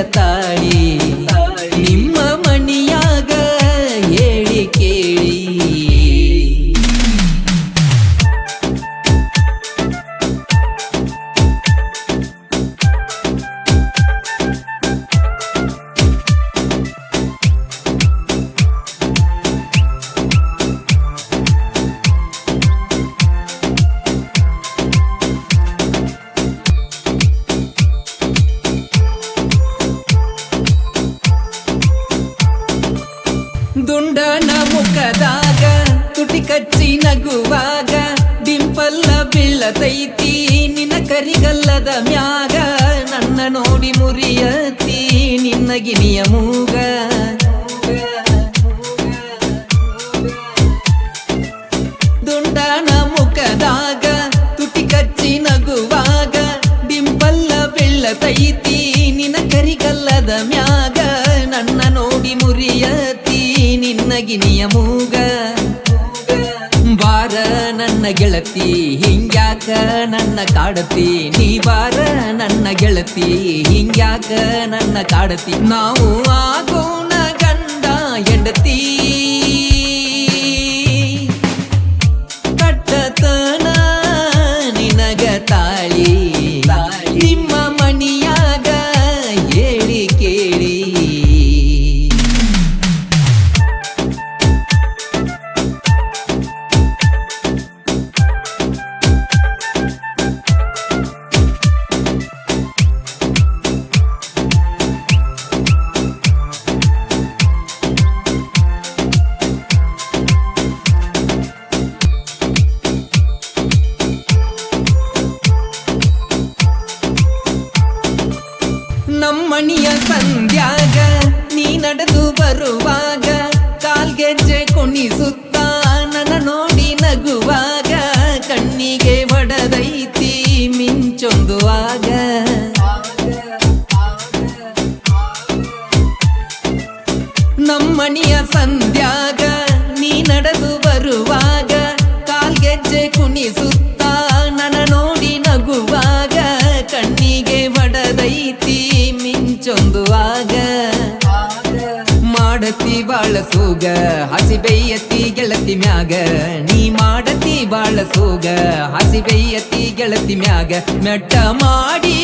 ನಿನಗ ದುಂಡನ ಮುಖದಾಗ, ತುಟಿ ಕಚ್ಚಿ ನಗುವಾಗ, ಡಿಂಪಲ್ಲ ಬೀಳತೈತಿ, ನಿನ್ನ ಕರಿಗಲ್ಲದ ಮ್ಯಾಗ, ನನ್ನ ನೋಡಿ ಮುರಿಯತಿ, ನಿನ್ನ ಗಿನಿಯ ಮೂಗ. ದುಂಡನ ಮುಖದಾಗ, ತುಟಿ ಕಚ್ಚಿ ನಗುವಾಗ, ಡಿಂಪಲ್ಲ ಬೀಳತೈತಿ ನಿನ್ನ ಗಿನಿಯ ಮೂಗ. ಬಾರ ನನ್ನ ಗೆಳತಿ, ಹಿಂಗ್ಯಾಕ ನನ್ನ ಕಾಡತಿ. ನೀ ಬಾರ ನನ್ನ ಗೆಳತಿ, ಹಿಂಗ್ಯಾಕ ನನ್ನ ಕಾಡತಿ. ನಾವು ಆಗೋಣ ಗಂಡ ಹೆಂಡತಿ. ನಮ್ಮಣಿಯ ಸಂಧ್ಯಾಗ, ನೀ ನಡೆದು ಬರುವಾಗ ಕಾಲ್ಗೆಜ್ಜೆ ಕುಣಿಸುತ್ತ ನನ್ನ ನೋಡಿ ನಗುವಾಗ, ಕಣ್ಣಿಗೆ ಬಡದೈತಿ ಮಿಂಚೊಂದುವಾಗ. ನಮ್ಮಣಿಯ ಸಂಧ್ಯಾಗ, ನೀ ನಡೆದು ಬರುವಾಗ ಮಾಡತಿ ಬಾಳ ಸೂಗ ಹಸಿ ಬೆಯ್ಯತಿ ಗೆಳತಿ ಮ್ಯಾಗ ನೀ ಮಾಡತಿ ಬಾಳ ಸೂಗ ಹಸಿ ಬೆಯ್ಯತಿ ಗೆಳತಿ ಮ್ಯಾಗ ಮೆಟ್ಟ ಮಾಡಿದಿ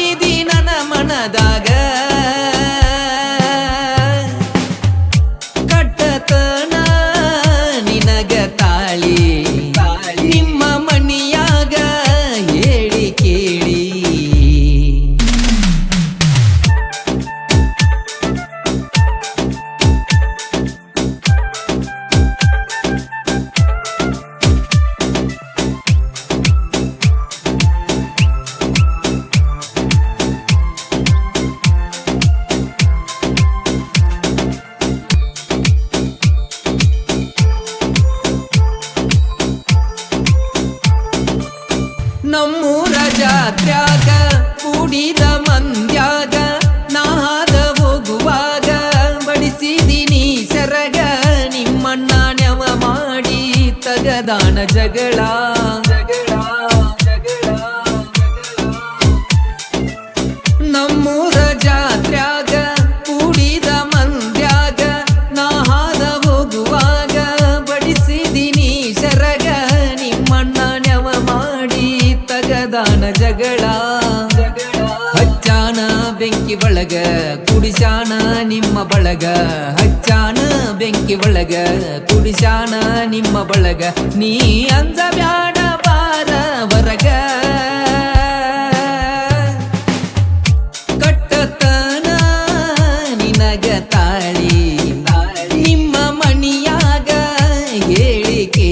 ಜಾತ್ರ್ಯಾಗ ಕೂಡಿದ ಮಂದ್ಯಾಗ ನಾದ ಹೋಗುವಾಗ ಬಡಿಸಿದಿನಿ ಸರಗ ನಿಮ್ಮಣ್ಣ ನೆವ ಮಾಡಿ ತಗದಾನ ಜಗಳ ಬೆಂಕಿ ಒಳಗ ಕುಡಿಸಾನ ನಿಮ್ಮ ಬಳಗ? ಹಚ್ಚಾನ ಬೆಂಕಿ ಒಳಗ ಕುಡಿಸಾನ ನಿಮ್ಮ ಬಳಗ? ನೀ ಅಂದ ಬ್ಯಾಡ ಬಾರ ಹೊರಗ ಕಟ್ಟತನ ನಿನಗ ತಾಳಿ. ನಿಮ್ಮ ಮಣಿಯಾಗ ಹೇಳಿಕೆ